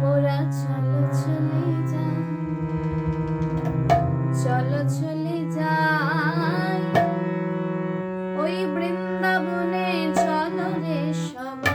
মোরা চলো চলে যাই চলো চলে যাই। ওই বৃন্দাবনে চলো রে সবাই।